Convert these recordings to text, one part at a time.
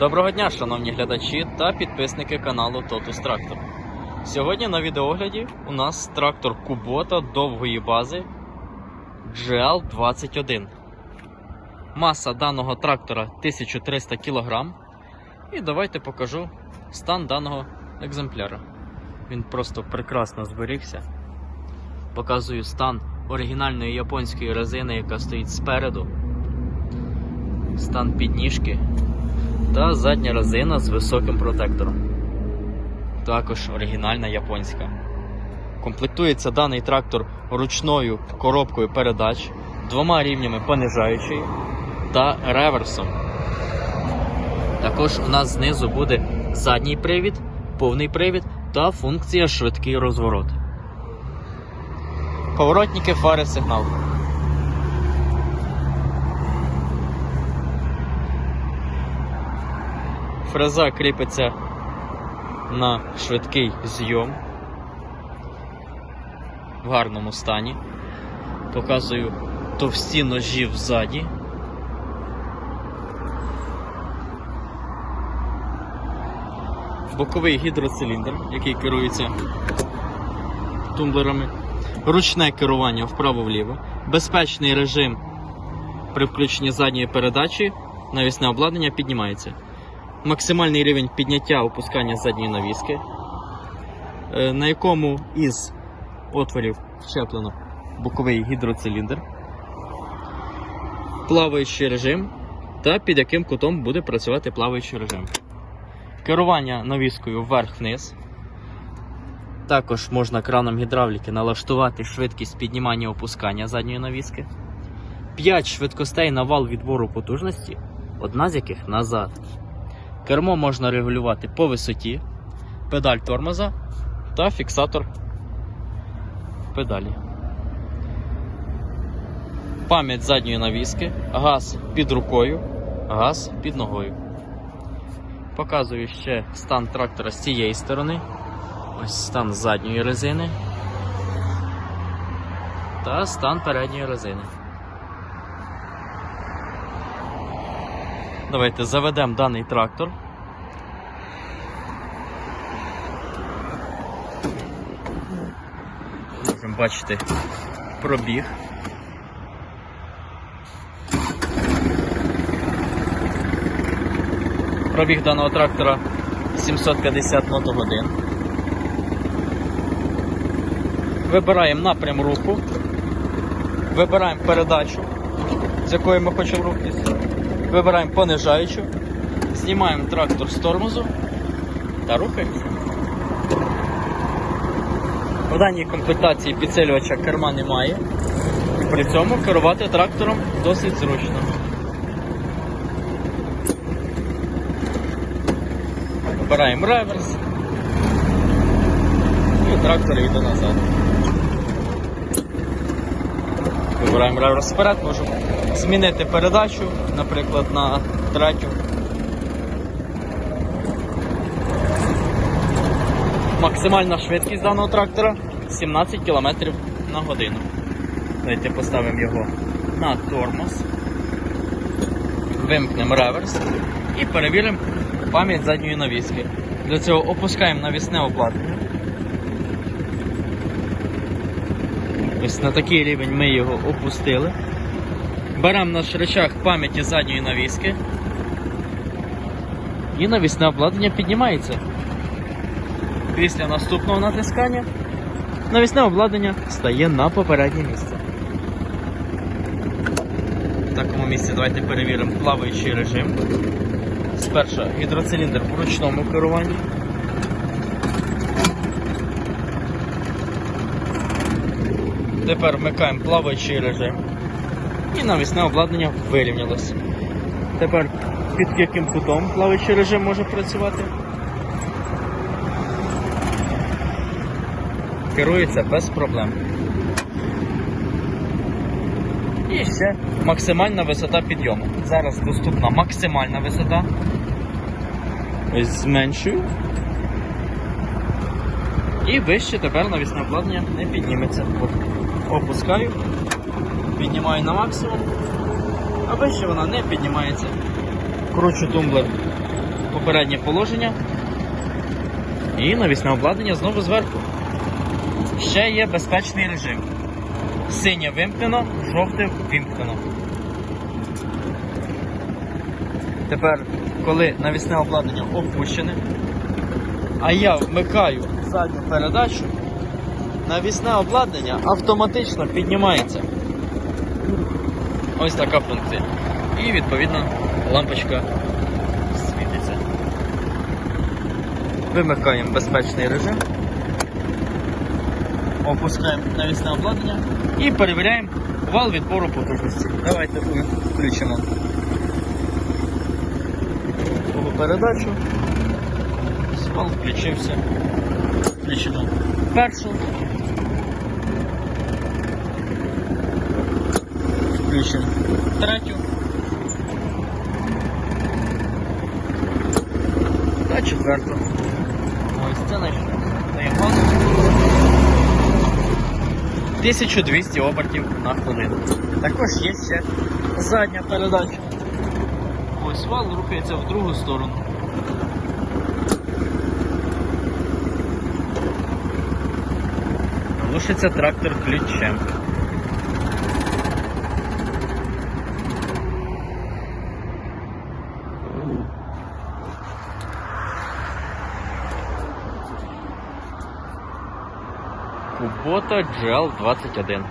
Доброго дня, шановні глядачі та підписники каналу Totus Tractor. Сьогодні на відеогляді у нас трактор Кубота довгої бази GL21. Маса даного трактора 1300 кг. І давайте покажу стан даного екземпляра. Він просто прекрасно зберігся. Показую стан оригінальної японської резини, яка стоїть спереду. Стан підніжки та задня резина з високим протектором. Також оригінальна японська. Комплектується даний трактор ручною коробкою передач, двома рівнями понижаючої та реверсом. Також у нас знизу буде задній привід, повний привід та функція швидкий розворот. Поворотники, фари, сигнал. Фреза кріпиться на швидкий зйом в гарному стані. Показую товсті ножі взаді. Боковий гідроциліндр, який керується тумблерами, ручне керування вправо-вліво, безпечний режим при включенні задньої передачі, навісне обладнання піднімається максимальний рівень підняття опускання задньої навіски, е, на якому із отворів вчеплено боковий гідроциліндр, плаваючий режим та під яким кутом буде працювати плаваючий режим. Керування навіскою вверх-вниз. Також можна краном гідравліки налаштувати швидкість піднімання опускання задньої навіски. 5 швидкостей на вал відбору потужності, одна з яких назад. Кермо можна регулювати по висоті, педаль тормоза та фіксатор педалі. Пам'ять задньої навіски, газ під рукою, газ під ногою. Показую ще стан трактора з цієї сторони. Ось стан задньої резини та стан передньої резини. Давайте заведемо даний трактор. Можемо бачити пробіг. Пробіг даного трактора 750 мотогодин. Вибираємо напрям руху, вибираємо передачу, з якою ми хочемо рухатися. Вибираємо понижаючу, знімаємо трактор з тормозу та рухаємося. В даній комплектації підсилювача керма немає. При цьому керувати трактором досить зручно. Вибираємо реверс. І трактор йде назад. Вибираємо реверс вперед, можемо змінити передачу, наприклад, на третю. Максимальна швидкість даного трактора 17 км на годину. Давайте поставимо його на тормоз, вимкнемо реверс і перевіримо пам'ять задньої навіски. Для цього опускаємо навісне обладнання. Ось на такий рівень ми його опустили. Беремо наш рычаг пам'яті задньої навіски. І навісне обладнання піднімається. Після наступного натискання навісне обладнання стає на попереднє місце. В такому місці давайте перевіримо плаваючий режим. Спершу гідроциліндр в ручному керуванні. Тепер вмикаємо плаваючий режим. І навісне обладнання вирівнялося. Тепер під яким кутом плаваючий режим може працювати? Керується без проблем. І ще максимальна висота підйому. Зараз доступна максимальна висота. Ось зменшую. І вище тепер навісне обладнання не підніметься. Опускаю, піднімаю на максимум, а вище вона не піднімається. Кручу тумблер в попереднє положення. І навісне обладнання знову зверху. Ще є безпечний режим. Синє вимкнено, жовте вимкнено. Тепер, коли навісне обладнання опущене, а я вмикаю задню передачу, навісне обладнання автоматично піднімається. Ось така функція. І відповідно лампочка світиться. Вимикаємо безпечний режим. Опускаємо навісне обладнання і перевіряємо вал відбору потужності. Давайте включимо передачу. Вал включився. Включимо першу. Включимо третю. Та четверту. Ось це. Даємо. 1200 обертів на хвилину. Також є ще задня передача. Ось вал рухається в другу сторону. Глушиться трактор ключем. Кубота GL21.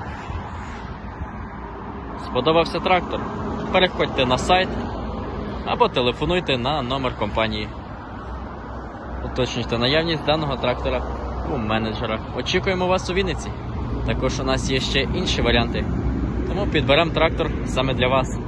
Сподобався трактор? Переходьте на сайт або телефонуйте на номер компанії. Уточнюйте наявність даного трактора у менеджера. Очікуємо вас у Вінниці. Також у нас є ще інші варіанти. Тому підберемо трактор саме для вас.